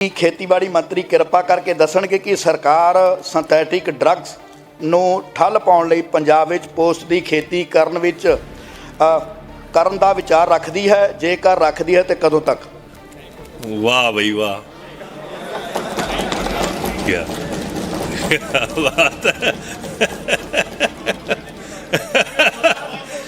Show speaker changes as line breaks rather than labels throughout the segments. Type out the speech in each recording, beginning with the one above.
ਕੀ ਖੇਤੀਬਾੜੀ ਮੰਤਰੀ ਕਿਰਪਾ ਕਰਕੇ ਦੱਸਣਗੇ ਕਿ ਸਰਕਾਰ ਸਿੰਥੈਟਿਕ ਡਰੱਗਸ ਨੂੰ ਠੱਲ ਪਾਉਣ ਲਈ ਪੰਜਾਬ ਵਿੱਚ ਪੋਸਟ ਦੀ ਖੇਤੀ ਕਰਨ ਵਿੱਚ ਕਰਨ ਦਾ ਵਿਚਾਰ ਰੱਖਦੀ ਹੈ ਜੇਕਰ ਰੱਖਦੀ ਹੈ ਤੇ ਕਦੋਂ ਤੱਕ?
ਵਾਹ ਬਈ ਵਾਹ। ਕੀ ਬਾਤ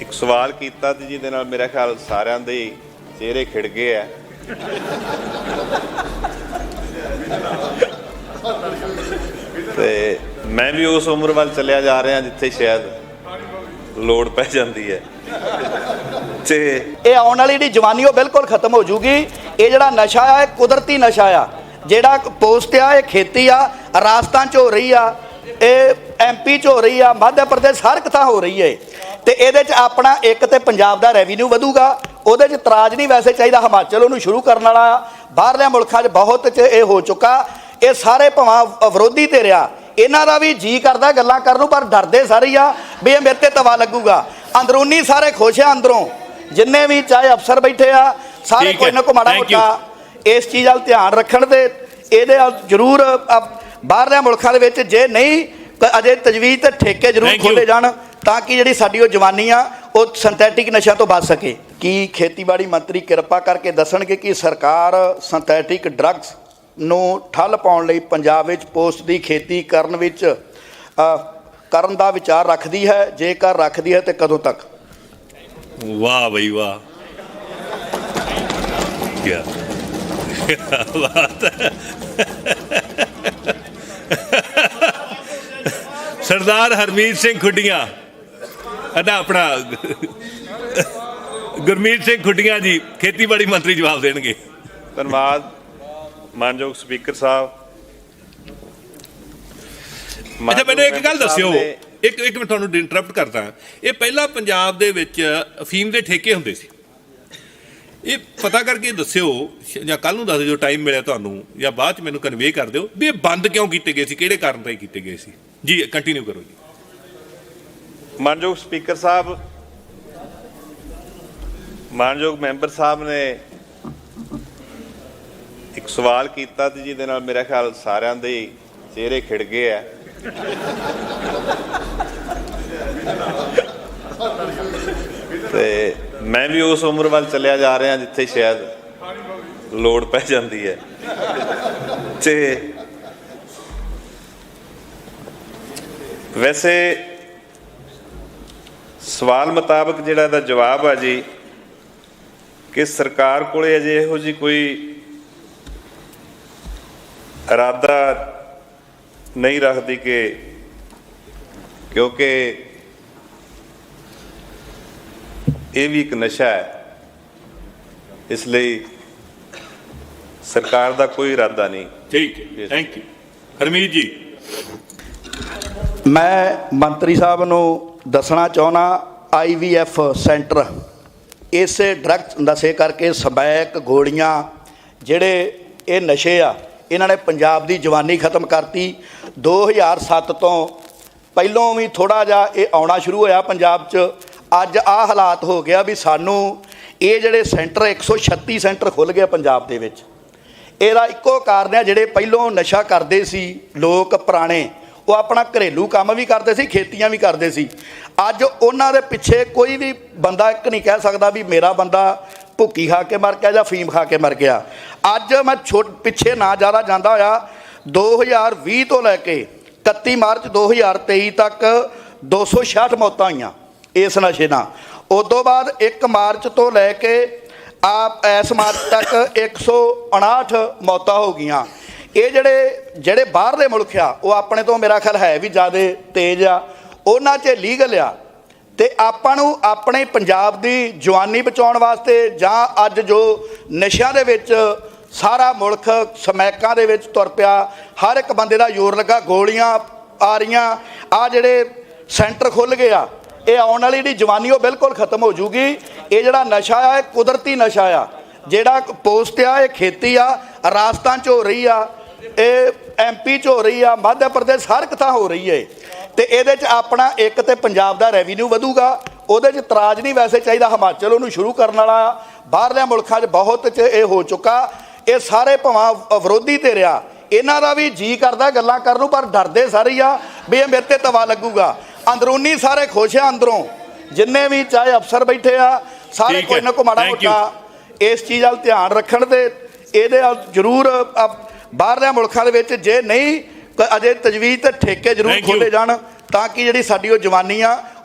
ਇੱਕ ਸਵਾਲ ਕੀਤਾ ਤੇ ਜਿਹਦੇ ਨਾਲ ਮੇਰਾ ਖਿਆਲ ਸਾਰਿਆਂ ਦੇ ਚਿਹਰੇ ਖਿੜ ਗਏ ਆ। ਤੇ ਮੈਂ ਵੀ ਉਸ ਉਮਰ ਵੱਲ ਚੱਲਿਆ ਜਾ ਰਿਹਾ ਜਿੱਥੇ ਸ਼ਾਇਦ ਲੋੜ ਪੈ ਜਾਂਦੀ ਹੈ। ਤੇ
ਇਹ ਆਉਣ ਵਾਲੀ ਜਿਹੜੀ ਜਵਾਨੀ ਉਹ ਬਿਲਕੁਲ ਖਤਮ ਹੋ ਜੂਗੀ। ਇਹ ਜਿਹੜਾ ਨਸ਼ਾ ਆ, ਇਹ ਕੁਦਰਤੀ ਨਸ਼ਾ ਆ। ਜਿਹੜਾ ਪੋਸਟ ਆ, ਇਹ ਖੇਤੀ ਆ, ਰਾਜਸਥਾਨ ਚ ਹੋ ਰਹੀ ਆ, ਇਹ ਐਮਪੀ ਚ ਹੋ ਰਹੀ ਆ, ਮੱਧ ਪ੍ਰਦੇਸ਼ ਹਰ ਕਿਥਾਂ ਹੋ ਰਹੀ ਹੈ ਤੇ ਇਹਦੇ ਚ ਆਪਣਾ ਇੱਕ ਤੇ ਪੰਜਾਬ ਦਾ ਰੈਵਨਿਊ ਵਧੂਗਾ। ਉਹਦੇ ਚ ਤਰਾਜ ਨਹੀਂ ਵੈਸੇ ਚਾਹੀਦਾ ਹਿਮਾਚਲ, ਉਹਨੂੰ ਸ਼ੁਰੂ ਕਰਨ ਵਾਲਾ ਆ। ਬਾਹਰਲੇ ਮੁਲਕਾਂ 'ਚ ਬਹੁਤ ਚ ਇਹ ਹੋ ਚੁੱਕਾ। ਇਹ ਸਾਰੇ ਭਵਾਂ ਵਿਰੋਧੀ ਤੇ ਰਿਹਾ ਇਹਨਾਂ ਦਾ ਵੀ ਜੀ ਕਰਦਾ ਗੱਲਾਂ ਕਰਨ ਨੂੰ ਪਰ ਡਰਦੇ ਸਾਰੇ ਆ ਵੀ ਇਹ ਮੇਰੇ ਤੇ ਤਵਾ ਲੱਗੂਗਾ ਅੰਦਰੂਨੀ ਸਾਰੇ ਖੁਸ਼ ਆ ਅੰਦਰੋਂ ਜਿੰਨੇ ਵੀ ਚਾਹੇ ਅਫਸਰ ਬੈਠੇ ਆ ਸਾਰੇ
ਠੀਕ
ਕੋਈ
ਹੈ।
ਨਾ ਕੋਈ ਮਾੜਾ
Thank you.
ਮੋਟਾ ਇਸ ਚੀਜ਼ ਵੱਲ ਧਿਆਨ ਰੱਖਣ ਤੇ ਇਹਦੇ ਵੱਲ ਜ਼ਰੂਰ ਅ, ਬਾਹਰਲੇ ਮੁਲਕਾਂ ਦੇ ਵਿੱਚ ਜੇ ਨਹੀਂ ਕ- ਅਜੇ ਤਜਵੀਜ਼ ਤੇ ਠੇਕੇ ਜ਼ਰੂਰ
Thank you.
ਖੋਲੇ ਜਾਣ ਤਾਂ ਕਿ ਜਿਹੜੀ ਸਾਡੀ ਉਹ ਜਵਾਨੀ ਆ ਉਹ ਸਿੰਥੈਟਿਕ ਨਸ਼ਿਆਂ ਤੋਂ ਬਚ ਸਕੇ ਕੀ ਖੇਤੀਬਾੜੀ ਮੰਤਰੀ ਕਿਰਪਾ ਕਰਕੇ ਦੱਸਣਗੇ ਕਿ ਸਰਕਾਰ ਸਿੰਥੈਟਿਕ ਡਰੱਗਸ ਨੂੰ ਠੱਲ ਪਾਉਣ ਲਈ ਪੰਜਾਬ ਵਿੱਚ ਪੋਸਟ ਦੀ ਖੇਤੀ ਕਰਨ ਵਿੱਚ ਕਰਨ ਦਾ ਵਿਚਾਰ ਰੱਖਦੀ ਹੈ ਜੇਕਰ ਰੱਖਦੀ ਹੈ ਤੇ ਕਦੋਂ ਤੱਕ?
ਵਾਹ ਬਈ ਵਾਹ। ਕੀ ਬਾਤ ਹੈ ਸਰਦਾਰ ਹਰਮੀਤ ਸਿੰਘ ਖੁੱਡੀਆਂ। ਅਦਾ ਆਪਣਾ ਗੁਰਮੀਤ ਸਿੰਘ ਖੁੱਡੀਆਂ ਜੀ ਖੇਤੀਬਾੜੀ ਮੰਤਰੀ ਜਵਾਬ ਦੇਣਗੇ।
ਧੰਨਵਾਦ। ਮਾਨਯੋਗ ਸਪੀਕਰ ਸਾਹਿਬ
ਅੱਛਾ ਮੈਨੂੰ ਇੱਕ ਗੱਲ ਦੱਸਿਓ। ਇੱਕ ਇੱਕ ਮੈਂ ਤੁਹਾਨੂੰ ਇੰਟਰਰਪਟ ਕਰਦਾ ਇਹ ਪਹਿਲਾਂ ਪੰਜਾਬ ਦੇ ਵਿੱਚ ਅਫੀਮ ਦੇ ਠੇਕੇ ਹੁੰਦੇ ਸੀ। ਇਹ ਪਤਾ ਕਰਕੇ ਦੱਸਿਓ ਜਾਂ ਕੱਲ ਨੂੰ ਦੱਸ ਦਿਓ ਟਾਈਮ ਮਿਲਿਆ ਤੁਹਾਨੂੰ ਜਾਂ ਬਾਅਦ ਚ ਮੈਨੂੰ ਕਨਵੇ ਕਰ ਦਿਓ ਵੀ ਇਹ ਬੰਦ ਕਿਉਂ ਕੀਤੇ ਗਏ ਸੀ ਕਿਹੜੇ ਕਾਰਨ ਤੇ ਕੀਤੇ ਗਏ ਸੀ। ਜੀ ਕੰਟੀਨਿਊ ਕਰੋ ਜੀ।
ਮਾਨਯੋਗ ਸਪੀਕਰ ਸਾਹਿਬ ਮਾਨਯੋਗ ਮੈਂਬਰ ਸਾਹਿਬ ਨੇ ਇੱਕ ਸਵਾਲ ਕੀਤਾ ਤੇ ਜਿਹਦੇ ਨਾਲ ਮੇਰਾ ਖਿਆਲ ਸਾਰਿਆਂ ਦੇ ਚਿਹਰੇ ਖਿੜ ਗਏ ਆ। ਤੇ ਮੈਂ ਵੀ ਉਸ ਉਮਰ ਵੱਲ ਚੱਲਿਆ ਜਾ ਰਿਹਾ ਜਿੱਥੇ ਸ਼ਾਇਦ ਲੋੜ ਪੈ ਜਾਂਦੀ ਹੈ। ਤੇ ਵੈਸੇ ਸਵਾਲ ਮੁਤਾਬਕ ਜਿਹੜਾ ਇਹਦਾ ਜਵਾਬ ਆ ਜੀ, ਕਿ ਸਰਕਾਰ ਕੋਲੇ ਅਜੇ ਇਹੋ ਜੀ ਕੋਈ ਇਰਾਦਾ ਨਹੀਂ ਰੱਖਦੀ ਕਿ ਕਿਉਂਕਿ ਇਹ ਵੀ ਇੱਕ ਨਸ਼ਾ ਹੈ। ਇਸ ਲਈ ਸਰਕਾਰ ਦਾ ਕੋਈ ਇਰਾਦਾ ਨਹੀਂ।
ਠੀਕ ਹੈ। ਥੈਂਕ ਯੂ ਹਰਮੀਤ ਜੀ।
ਮੈਂ ਮੰਤਰੀ ਸਾਹਿਬ ਨੂੰ ਦੱਸਣਾ ਚਾਹੁੰਦਾ ਆਈਵੀਐਫ ਸੈਂਟਰ ਇਸੇ ਡਰੱਗ ਨਸ਼ੇ ਕਰਕੇ ਸਮੈਕ ਗੋਲੀਆਂ ਜਿਹੜੇ ਇਹ ਨਸ਼ੇ ਆ ਇਹਨਾਂ ਨੇ ਪੰਜਾਬ ਦੀ ਜਵਾਨੀ ਖਤਮ ਕਰਤੀ। 2007 ਤੋਂ ਪਹਿਲੋਂ ਵੀ ਥੋੜਾ ਜਿਹਾ ਇਹ ਆਉਣਾ ਸ਼ੁਰੂ ਹੋਇਆ ਪੰਜਾਬ 'ਚ। ਅੱਜ ਆ ਹਾਲਾਤ ਹੋ ਗਿਆ ਵੀ ਸਾਨੂੰ ਇਹ ਜਿਹੜੇ ਸੈਂਟਰ 136 ਸੈਂਟਰ ਖੁੱਲ ਗਏ ਪੰਜਾਬ ਦੇ ਵਿੱਚ। ਇਹਦਾ ਇੱਕੋ ਕਾਰਨ ਹੈ ਜਿਹੜੇ ਪਹਿਲੋਂ ਨਸ਼ਾ ਕਰਦੇ ਸੀ ਲੋਕ ਪੁਰਾਣੇ, ਉਹ ਆਪਣਾ ਘਰੇਲੂ ਕੰਮ ਵੀ ਕਰਦੇ ਸੀ, ਖੇਤੀਆਂ ਵੀ ਕਰਦੇ ਸੀ। ਅੱਜ ਉਹਨਾਂ ਦੇ ਪਿੱਛੇ ਕੋਈ ਵੀ ਬੰਦਾ ਇੱਕ ਨਹੀਂ ਕਹਿ ਸਕਦਾ ਵੀ ਮੇਰਾ ਬੰਦਾ ਭੁੱਕੀ ਖਾ ਕੇ ਮਰ ਗਿਆ ਜਾਂ ਫੀਮ ਖਾ ਕੇ ਮਰ ਗਿਆ? ਅੱਜ ਮੈਂ ਛੋਟ, ਪਿੱਛੇ ਨਾ ਜ਼ਿਆਦਾ ਜਾਂਦਾ ਹੋਇਆ 2020 ਤੋਂ ਲੈ ਕੇ 31 ਮਾਰਚ 2023 ਤੱਕ 266 ਮੌਤਾਂ ਹੋਈਆਂ ਇਸ ਨਸ਼ੇ ਨਾਲ। ਉਸ ਤੋਂ ਬਾਅਦ 1 ਮਾਰਚ ਤੋਂ ਲੈ ਕੇ ਆ ਇਸ ਮਾਰਚ ਤੱਕ 159 ਮੌਤਾਂ ਹੋ ਗਈਆਂ। ਇਹ ਜਿਹੜੇ ਜਿਹੜੇ ਬਾਹਰਲੇ ਮੁਲਕ ਆ, ਉਹ ਆਪਣੇ ਤੋਂ ਮੇਰਾ ਖਿਆਲ ਹੈ ਵੀ ਜ਼ਿਆਦਾ ਤੇਜ਼ ਆ। ਉਹਨਾਂ 'ਚ ਲੀਗਲ ਆ ਤੇ ਆਪਾਂ ਨੂੰ ਆਪਣੇ ਪੰਜਾਬ ਦੀ ਜਵਾਨੀ ਬਚਾਉਣ ਵਾਸਤੇ ਜਾਂ ਅੱਜ ਜੋ ਨਸ਼ਿਆਂ ਦੇ ਵਿੱਚ ਸਾਰਾ ਮੁਲਕ ਸਮੈਕਾਂ ਦੇ ਵਿੱਚ ਤੁਰ ਪਿਆ, ਹਰ ਇੱਕ ਬੰਦੇ ਦਾ ਜ਼ੋਰ ਲੱਗਾ, ਗੋਲੀਆਂ ਆ ਰਹੀਆਂ, ਆ ਜਿਹੜੇ ਸੈਂਟਰ ਖੁੱਲ ਗਏ ਆ, ਇਹ ਆਉਣ ਵਾਲੀ ਜਿਹੜੀ ਜਵਾਨੀ ਉਹ ਬਿਲਕੁਲ ਖਤਮ ਹੋ ਜੂਗੀ। ਇਹ ਜਿਹੜਾ ਨਸ਼ਾ ਆ, ਇਹ ਕੁਦਰਤੀ ਨਸ਼ਾ ਆ, ਜਿਹੜਾ ਪੋਸਟ ਆ, ਇਹ ਖੇਤੀ ਆ, ਰਾਜਸਥਾਨ ਚ ਹੋ ਰਹੀ ਆ, ਇਹ ਐਮਪੀ ਚ ਹੋ ਰਹੀ ਆ, ਮੱਧ ਪ੍ਰਦੇਸ਼ ਹਰ ਕਿਥਾਂ ਹੋ ਰਹੀ ਹੈ ਤੇ ਇਹਦੇ ਚ ਆਪਣਾ ਇੱਕ ਤੇ ਪੰਜਾਬ ਦਾ ਰੈਵਨਿਊ ਵਧੂਗਾ ਉਹਦੇ ਚ ਤਰਾਜ ਨਹੀਂ ਵੈਸੇ ਚਾਹੀਦਾ ਹਿਮਾਚਲ ਉਹਨੂੰ ਸ਼ੁਰੂ ਕਰਨ ਵਾਲਾ ਬਾਹਰਲੇ ਮੁਲਕਾਂ 'ਚ ਬਹੁਤ ਚ ਇਹ ਹੋ ਚੁੱਕਾ ਇਹ ਸਾਰੇ ਭਾਵਾਂ ਵਿਰੋਧੀ ਤੇ ਰਿਆ ਇਹਨਾਂ ਦਾ ਵੀ ਜੀ ਕਰਦਾ ਗੱਲਾਂ ਕਰਨ ਨੂੰ ਪਰ ਡਰਦੇ ਸਾਰੇ ਆ ਵੀ ਇਹ ਮੇਰੇ ਤੇ ਤਵਾ ਲੱਗੂਗਾ ਅੰਦਰੂਨੀ ਸਾਰੇ ਖੁਸ਼ ਆ ਅੰਦਰੋਂ ਜਿੰਨੇ ਵੀ ਚਾਹੇ ਅਫਸਰ ਬੈਠੇ ਆ ਸਾਰੇ ਕੋਈ। ਨਾ ਕੋਈ ਮਾੜਾ. ਮੋਟਾ ਇਸ ਚੀਜ਼ ਵੱਲ ਧਿਆਨ ਰੱਖਣ ਤੇ ਇਹਦੇ ਜ਼ਰੂਰ ਬਾਹਰਲੇ ਮੁਲਕਾਂ ਦੇ ਵਿੱਚ ਜੇ ਨਹੀਂ ਕ- ਅਜੇ ਤਜਵੀਜ਼ ਤੇ ਠੇਕੇ ਜ਼ਰੂਰ
Thank you.
ਖੋਲੇ ਜਾਣ ਤਾਂ ਕਿ ਜਿਹੜੀ ਸਾਡੀ ਉਹ ਜਵਾਨੀ ਆ